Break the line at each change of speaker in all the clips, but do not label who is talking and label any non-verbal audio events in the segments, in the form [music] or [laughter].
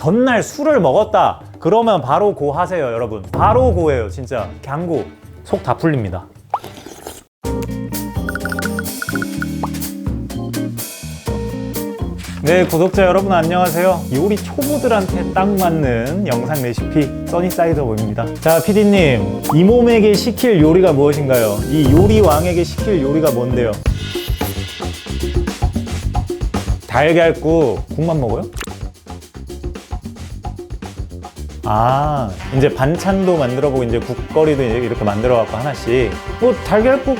전날 술을 먹었다. 그러면 바로 고 하세요, 여러분. 바로 고예요, 진짜. 강고. 속 다 풀립니다. 네, 구독자 여러분 안녕하세요. 요리 초보들한테 딱 맞는 영상 레시피 써니사이드업입니다. 자, PD님, 이 몸에게 시킬 요리가 무엇인가요? 이 요리 왕에게 시킬 요리가 뭔데요? 달걀국 국만 먹어요? 아, 이제 반찬도 만들어 보고 이제 국거리도 이렇게 만들어 갖고 하나씩. 뭐 달걀국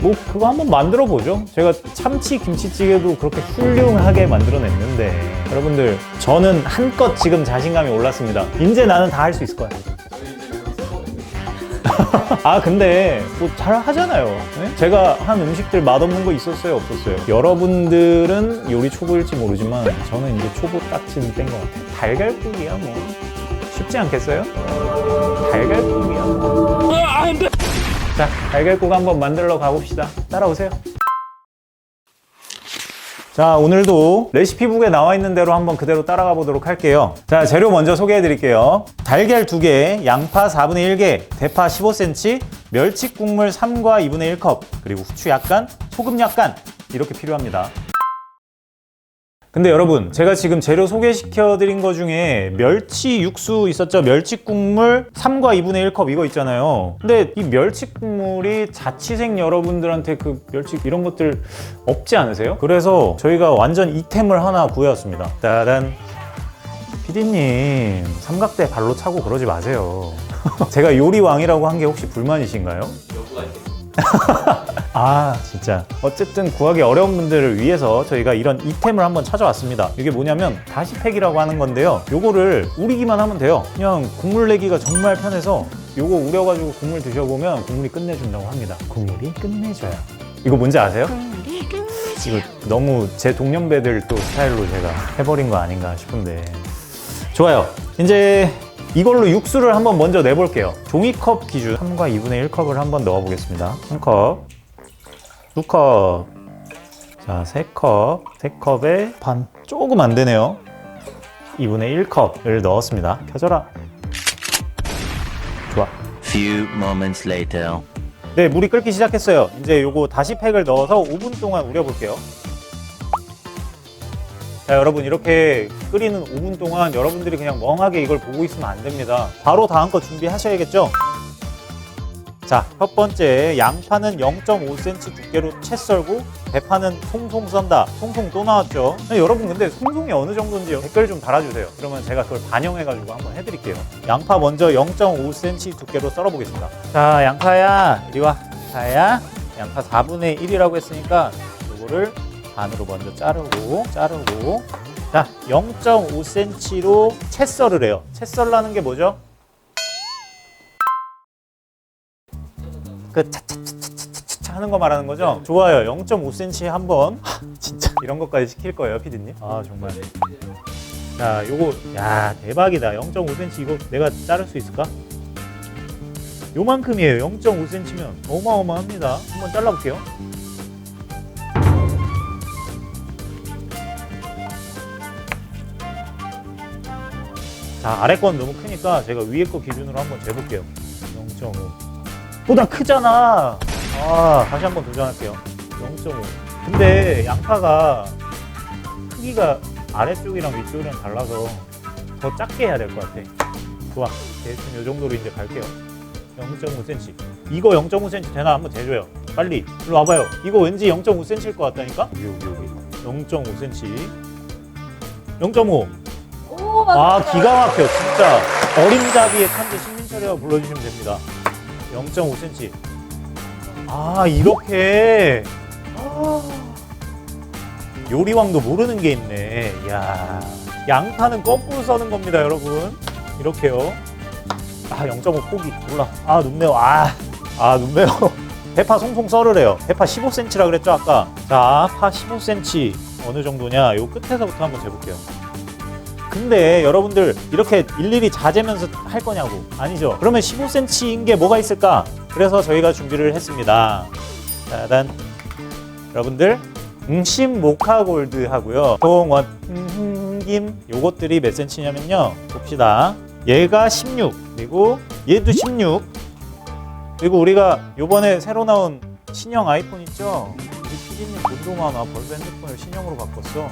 뭐 그거 한번 만들어 보죠. 제가 참치 김치찌개도 그렇게 훌륭하게 만들어냈는데 여러분들 저는 한껏 지금 자신감이 올랐습니다. 이제 나는 다 할 수 있을 거야. [laughs] 아 근데 뭐 잘 하잖아요. 네? 제가 한 음식들 맛없는 거 있었어요, 없었어요? 여러분들은 요리 초보일지 모르지만 저는 이제 초보 딱지는 뗀것 같아요. 달걀국이야 뭐 쉽지 않겠어요? 달걀국이야 뭐. 자, 달걀국 한번 만들러 가봅시다. 따라오세요. 자, 오늘도 레시피북에 나와 있는 대로 한번 그대로 따라가 보도록 할게요. 자, 재료 먼저 소개해 드릴게요. 달걀 2개, 양파 4분의 1개, 대파 15cm, 멸치 국물 3과 2분의 1컵, 그리고 후추 약간, 소금 약간 이렇게 필요합니다. 근데 여러분 제가 지금 재료 소개시켜 드린 거 중에 멸치 육수 있었죠? 멸치 국물 3과 2분의 1컵 이거 있잖아요. 근데 이 멸치 국물이 자취생 여러분들한테 그 멸치 이런 것들 없지 않으세요? 그래서 저희가 완전 이템을 하나 구해왔습니다. 따단. 피디님 삼각대 발로 차고 그러지 마세요. [laughs] 제가 요리왕이라고 한 게 혹시 불만이신가요? [laughs] 아 진짜. 어쨌든 구하기 어려운 분들을 위해서 저희가 이런 이템을 한번 찾아왔습니다. 이게 뭐냐면 다시팩이라고 하는 건데요. 요거를 우리기만 하면 돼요. 그냥 국물 내기가 정말 편해서 요거 우려가지고 국물 드셔보면 국물이 끝내준다고 합니다. 국물이 끝내줘요. 이거 뭔지 아세요? 이거 너무 제 동년배들 또 스타일로 제가 해버린 거 아닌가 싶은데. 좋아요. 이제 이걸로 육수를 한번 먼저 내볼게요. 종이컵 기준 3과 2분의 1컵을 한번 넣어보겠습니다. 1컵 2컵 자 3컵 3컵에 반 조금 안 되네요 2분의 1컵을 넣었습니다 켜져라 좋아
Few moments later.
네, 물이 끓기 시작했어요. 이제 요거 다시 팩을 넣어서 5분 동안 우려 볼게요. 자, 여러분 이렇게 끓이는 5분 동안 여러분들이 그냥 멍하게 이걸 보고 있으면 안 됩니다. 바로 다음 거 준비하셔야겠죠? 자, 첫 번째 양파는 0.5cm 두께로 채 썰고 대파는 송송 썬다. 송송 또 나왔죠? 네, 여러분 근데 송송이 어느 정도인지 댓글 좀 달아주세요. 그러면 제가 그걸 반영해가지고 한번 해드릴게요. 양파 먼저 0.5cm 두께로 썰어보겠습니다. 자, 양파야 이리 와. 자야 양파 4분의 1이라고 했으니까 이거를 반으로 먼저 자르고 자르고 자 0.5cm로 채 썰을 해요. 채 썰라는 게 뭐죠? 그 차차차차차차 하는 거 말하는 거죠? 좋아요. 0.5cm 한번 하, 진짜 이런 것까지 시킬 거예요, 피디님. 아 정말. 자, 요거 야 대박이다. 0.5cm 이거 내가 자를 수 있을까? 요만큼이에요. 0.5cm면 어마어마합니다. 한번 잘라볼게요. 자, 아래 건 너무 크니까 제가 위에 거 기준으로 한번 재볼게요. 0.5. 보다 크잖아. 아, 다시 한번 도전할게요. 0.5. 근데 양파가 크기가 아래쪽이랑 위쪽이랑 달라서 더 작게 해야 될 것 같아. 좋아. 대충 이 정도로 이제 갈게요. 0.5cm. 이거 0.5cm 되나 한번 재줘요. 빨리. 일로 와봐요. 이거 왠지 0.5cm일 것 같다니까? 여기, 여기, 여기. 0.5cm. 0.5.
오,
아,
맞다.
기가 막혀. 진짜. 어림잡이의 천재 신민철이라고 불러주시면 됩니다. 0.5cm. 아, 이렇게. 아, 요리왕도 모르는 게 있네. 이야. 양파는 거꾸로 써는 겁니다, 여러분. 이렇게요. 아, 0.5 포기. 몰라. 아, 눈 매워. 아, 아, 눈 매워. 대파 송송 썰으래요. 대파 15cm라 그랬죠, 아까? 자, 파 15cm. 어느 정도냐? 요 끝에서부터 한번 재볼게요. 근데 여러분들 이렇게 일일이 자재면서 할 거냐고. 아니죠. 그러면 15cm인 게 뭐가 있을까? 그래서 저희가 준비를 했습니다. 짜잔. 여러분들 응심 모카 골드 하고요. 동원 음, 튀김. 요것들이 몇 센치냐면요. 봅시다. 얘가 16 그리고 얘도 16 그리고 우리가 요번에 새로 나온 신형 아이폰 있죠? 이 PD님 돈도 많아. 벌써 핸드폰을 신형으로 바꿨어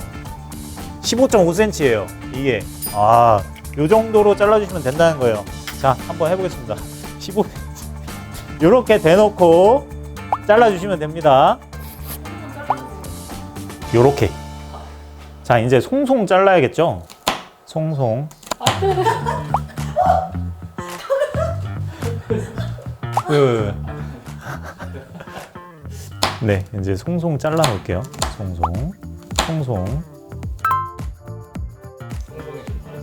15.5cm예요. 이게. 아 요 정도로 잘라주시면 된다는 거예요. 자 한번 해보겠습니다. 15 요렇게 대놓고 잘라주시면 됩니다. 요렇게. 자 이제 송송 잘라야겠죠? 송송? 네, 이제 송송 잘라 놓을게요. 송송, 송송.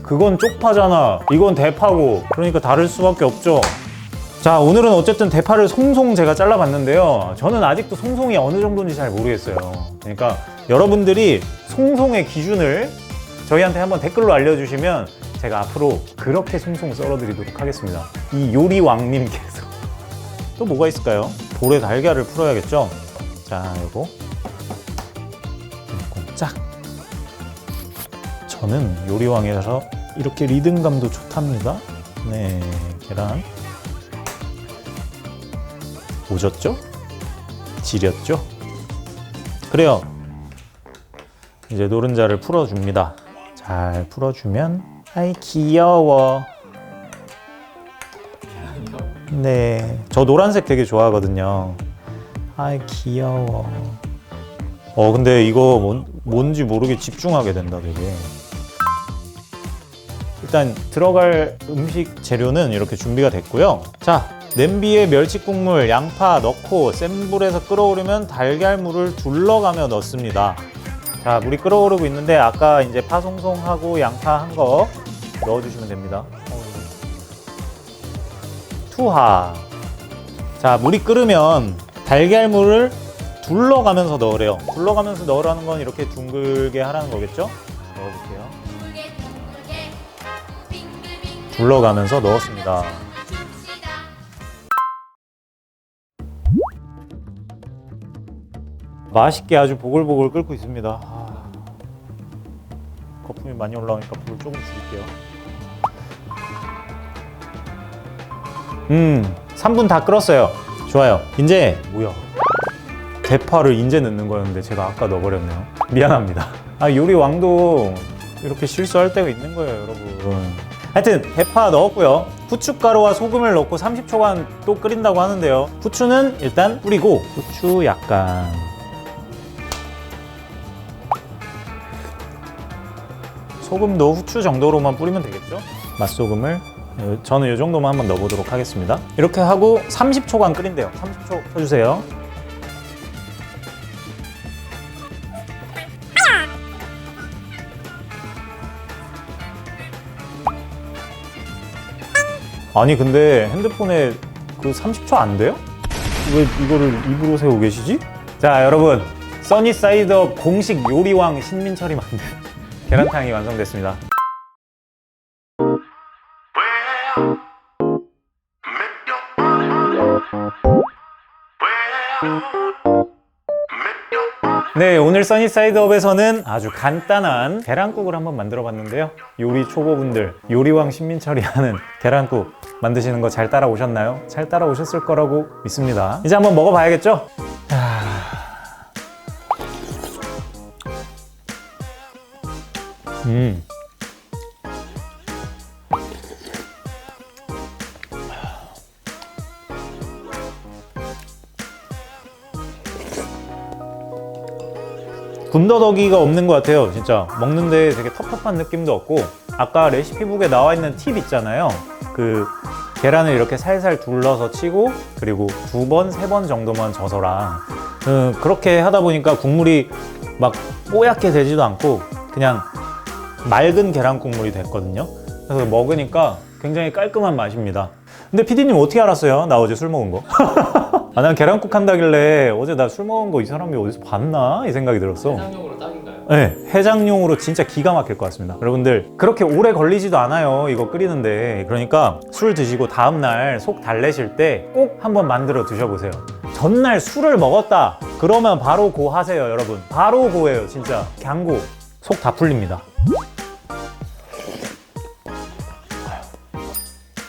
그건 쪽파잖아. 이건 대파고. 그러니까 다를 수밖에 없죠. 자, 오늘은 어쨌든 대파를 송송 제가 잘라봤는데요. 저는 아직도 송송이 어느 정도인지 잘 모르겠어요. 그러니까 여러분들이 송송의 기준을 저희한테 한번 댓글로 알려주시면 제가 앞으로 그렇게 송송 썰어드리도록 하겠습니다. 이 요리왕님께서 또 뭐가 있을까요? 볼에 달걀을 풀어야겠죠? 자, 요거. 꼼짝. 저는 요리왕이라서 이렇게 리듬감도 좋답니다. 네, 계란. 오졌죠? 지렸죠? 그래요. 이제 노른자를 풀어줍니다. 잘 풀어주면, 아이, 귀여워. 네. 저 노란색 되게 좋아하거든요. 아이, 귀여워. 어, 근데 이거 뭔, 뭔지 모르게 집중하게 된다, 되게. 일단 들어갈 음식 재료는 이렇게 준비가 됐고요. 자, 냄비에 멸치 국물, 양파 넣고 센 불에서 끓어오르면 달걀물을 둘러가며 넣습니다. 자, 물이 끓어오르고 있는데 아까 이제 파송송하고 양파 한 거 넣어주시면 됩니다. 투하. 자, 물이 끓으면 달걀물을 둘러가면서 넣으래요. 둘러가면서 넣으라는 건 이렇게 둥글게 하라는 거겠죠? 넣어볼게요. 둘러가면서 넣었습니다. 맛있게 아주 보글보글 끓고 있습니다. 아, 거품이 많이 올라오니까 불을 조금 줄일게요. 음, 3분 다 끓었어요. 좋아요. 이제 뭐야? 대파를 인제 넣는 거였는데 제가 아까 넣어버렸네요. 미안합니다. 아 요리 왕도 이렇게 실수할 때가 있는 거예요, 여러분. 하여튼 대파 넣었고요. 후춧가루와 소금을 넣고 30초간 또 끓인다고 하는데요. 후추는 일단 뿌리고 후추 약간 소금도 후추 정도로만 뿌리면 되겠죠? 맛소금을 어, 저는 이 정도만 한번 넣어보도록 하겠습니다. 이렇게 하고 30초간 끓인대요. 30초 켜주세요. 아니 근데 핸드폰에 그 30초 안 돼요? 왜 이거를 입으로 세우고 계시지? 자 여러분 써니사이더 공식 요리왕 신민철이 만든 [laughs] 계란탕이 완성됐습니다. 네, 오늘 써니사이드업에서는 아주 간단한 계란국을 한번 만들어 봤는데요. 요리 초보분들, 요리왕 신민철이 하는 계란국 만드시는 거 잘 따라오셨나요? 잘 따라오셨을 거라고 믿습니다. 이제 한번 먹어봐야겠죠? 음. 군더더기가 없는 것 같아요 진짜 먹는데 되게 텁텁한 느낌도 없고 아까 레시피북에 나와 있는 팁 있잖아요 그 계란을 이렇게 살살 둘러서 치고 그리고 두 번, 세 번 정도만 져서랑 음, 그렇게 하다 보니까 국물이 막 뽀얗게 되지도 않고 그냥 맑은 계란 국물이 됐거든요 그래서 먹으니까 굉장히 깔끔한 맛입니다 근데 피디님 어떻게 알았어요? 나 어제 술 먹은 거? [laughs] 아, 난 계란국 한다길래 어제 나 술 먹은 거 이 사람이 어디서 봤나? 이 생각이 들었어.
해장용으로 딱인가요?
네, 해장용으로 진짜 기가 막힐 것 같습니다. 여러분들, 그렇게 오래 걸리지도 않아요. 이거 끓이는데. 그러니까 술 드시고 다음날 속 달래실 때 꼭 한번 만들어 드셔보세요. 전날 술을 먹었다. 그러면 바로 고 하세요, 여러분. 바로 고예요, 진짜. 강고. 속 다 풀립니다.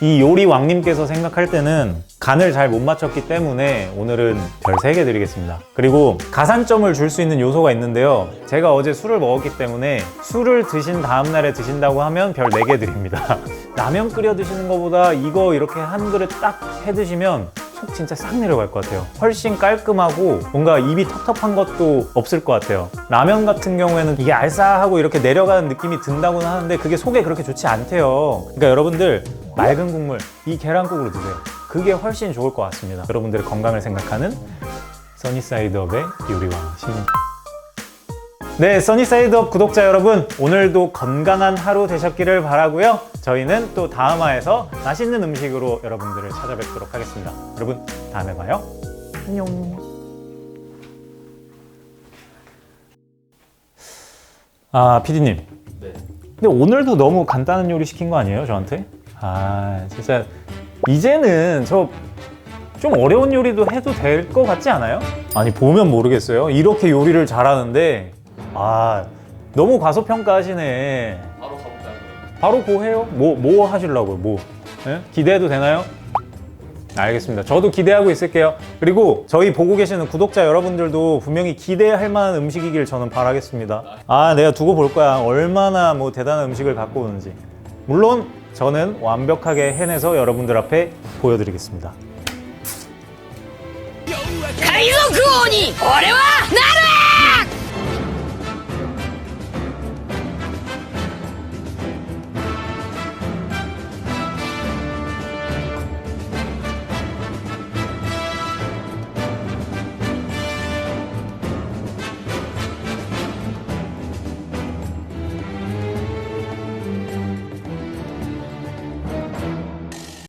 이 요리 왕님께서 생각할 때는 간을 잘 못 맞췄기 때문에 오늘은 별 3개 드리겠습니다. 그리고 가산점을 줄 수 있는 요소가 있는데요. 제가 어제 술을 먹었기 때문에 술을 드신 다음날에 드신다고 하면 별 4개 드립니다. [laughs] 라면 끓여 드시는 것보다 이거 이렇게 한 그릇 딱 해 드시면 속 진짜 싹 내려갈 것 같아요. 훨씬 깔끔하고 뭔가 입이 텁텁한 것도 없을 것 같아요. 라면 같은 경우에는 이게 알싸하고 이렇게 내려가는 느낌이 든다고는 하는데 그게 속에 그렇게 좋지 않대요. 그러니까 여러분들 맑은 국물 이 계란국으로 드세요. 그게 훨씬 좋을 것 같습니다. 여러분들의 건강을 생각하는 써니사이드업의 요리왕 신. 네, 써니사이드업 구독자 여러분, 오늘도 건강한 하루 되셨기를 바라고요. 저희는 또 다음 화에서 맛있는 음식으로 여러분들을 찾아뵙도록 하겠습니다. 여러분, 다음에 봐요. 안녕. 아, 피디님. 근데 오늘도 너무 간단한 요리 시킨 거 아니에요, 저한테? 아, 진짜 이제는 저 좀 어려운 요리도 해도 될 것 같지 않아요? 아니 보면 모르겠어요. 이렇게 요리를 잘하는데 아 너무 과소평가하시네.
바로 가볼까요?
바로 고 해요. 뭐 뭐 하시려고요? 뭐 예? 기대해도 되나요? 알겠습니다. 저도 기대하고 있을게요. 그리고 저희 보고 계시는 구독자 여러분들도 분명히 기대할 만한 음식이길 저는 바라겠습니다. 아, 내가 두고 볼 거야. 얼마나 뭐 대단한 음식을 갖고 오는지. 물론 저는 완벽하게 해내서 여러분들 앞에 보여드리겠습니다.
海賊王に俺はな